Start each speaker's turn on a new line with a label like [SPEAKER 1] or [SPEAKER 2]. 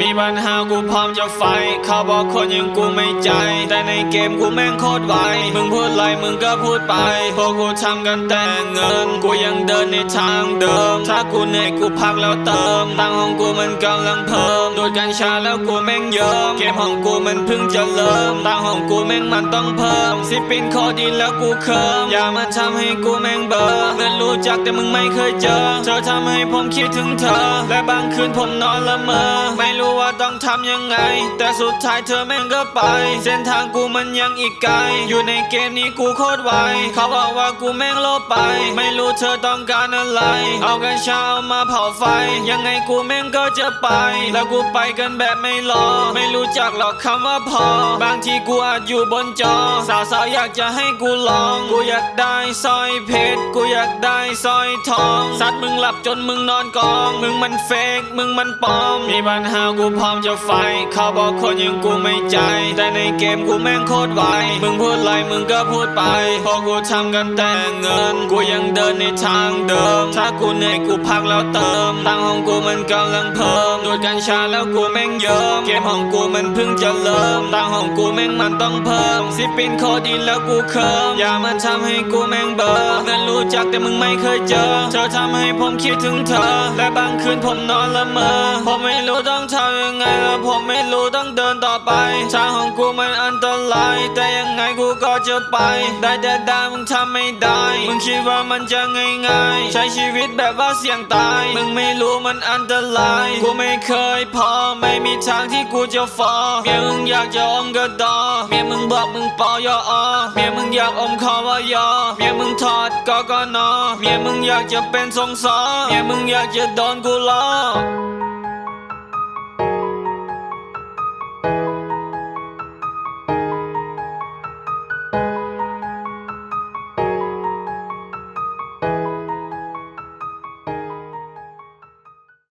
[SPEAKER 1] มีปัญหากูพร้อมจะไฟ เขาบอกคนย่างกูไม่ใจ แต่ในเกมกูแม่งโคตรไว มึงพูดไรมึงก็พูดไป พวกกูทำกันแต่เงิน กูยังเดินในทางเดิม ถ้ากูเหนื่อยกูพักแล้วเติม ตังของกูมันกำลังเพิ่มดูดกัญชาแล้วกูแม่งเยิ้มเกมของกูมันเพิ่งจะเริ่ม ตังของกูแม่งมันต้องเพิ่ม สิปินคอดินแล้วกูเคิมอย่ามาทำให้กูแม่งเบลอเพื่อนรู้จักแต่มึงไม่เคยเจอ เธอทำให้ผมคิดถึงเธอ และบางคืนผมนอนละเมอ ไม่รู้ ว่าต้องทำยังไง แต่สุดท้ายเธอแม่งก็ไป เส้นทางกูมันยังอีกไกล อยู่ในเกมนี้กูโคตรไวเขาบอกว่ากูแม่งโลภไป ไม่รู้เธอต้องการอะไร เอากัญชาเอามาเผาไฟ ยังไงกูแม่งก็จะไป แล้วกูไปกันแบบไม่รอ ไม่รู้จักหรอกคำว่าพอ บางทีกูอาจอยู่บนจอ สาวๆอยากจะให้กูลอง กูอยากได้สร้อยเพชร กูอยากได้สร้อยทอง สัตว์มึงหลับจนมึงนอนกอง มึงมันเฟก มึงมันปลอม มีปัญหากูพร้อมจะไฟ เขาบอกคนย่างกูไม่ใจ แต่ในเกมกูแม่งโคตรไว มึงพูดไรมึงก็พูดไปพวกกูทำกันแต่เงิน กูยังเดินในทางเดิม ถ้ากูเหนื่อยกูพักแล้วเติมตังของกูมันกำลังเพิ่มดูดกัญชาแล้วกูแม่งเยิ้มเกมของกูมันเพิ่งจะเริ่มตังของกูแม่งมันต้องเพิ่มสิปินคอดินแล้วกูเคิมอย่ามาทำให้กูแม่งเบลอเพื่อนรู้จักแต่มึงไม่เคยเจอ เธอทำให้ผมคิดถึงเธอ และบางคืนผมนอนละเมอ ผมไม่รู้ต้องทำ ยังไงและผมไม่รู้ต้องเดินต่อไปทางของกูมันอันตราย แต่ยังไงกูก็จะไป ได้แต่ได้มึงทำไม่ได้ มึงคิดว่ามันจะง่ายๆ ใช้ชีวิตแบบว่าเสี่ยงตาย มึงไม่รู้มันอันตราย กูไม่เคยพอไม่มีทางที่กูจะฟอเมียมึงอยากจะอมกระดอเมียมึงบอกมึงปอยอเมียมึงอยากอมคอวายอเมียมึงถอดกกนเมียมึงอยากจะเป็นทรงสอเมียมึงอยากจะโดนกูล้อ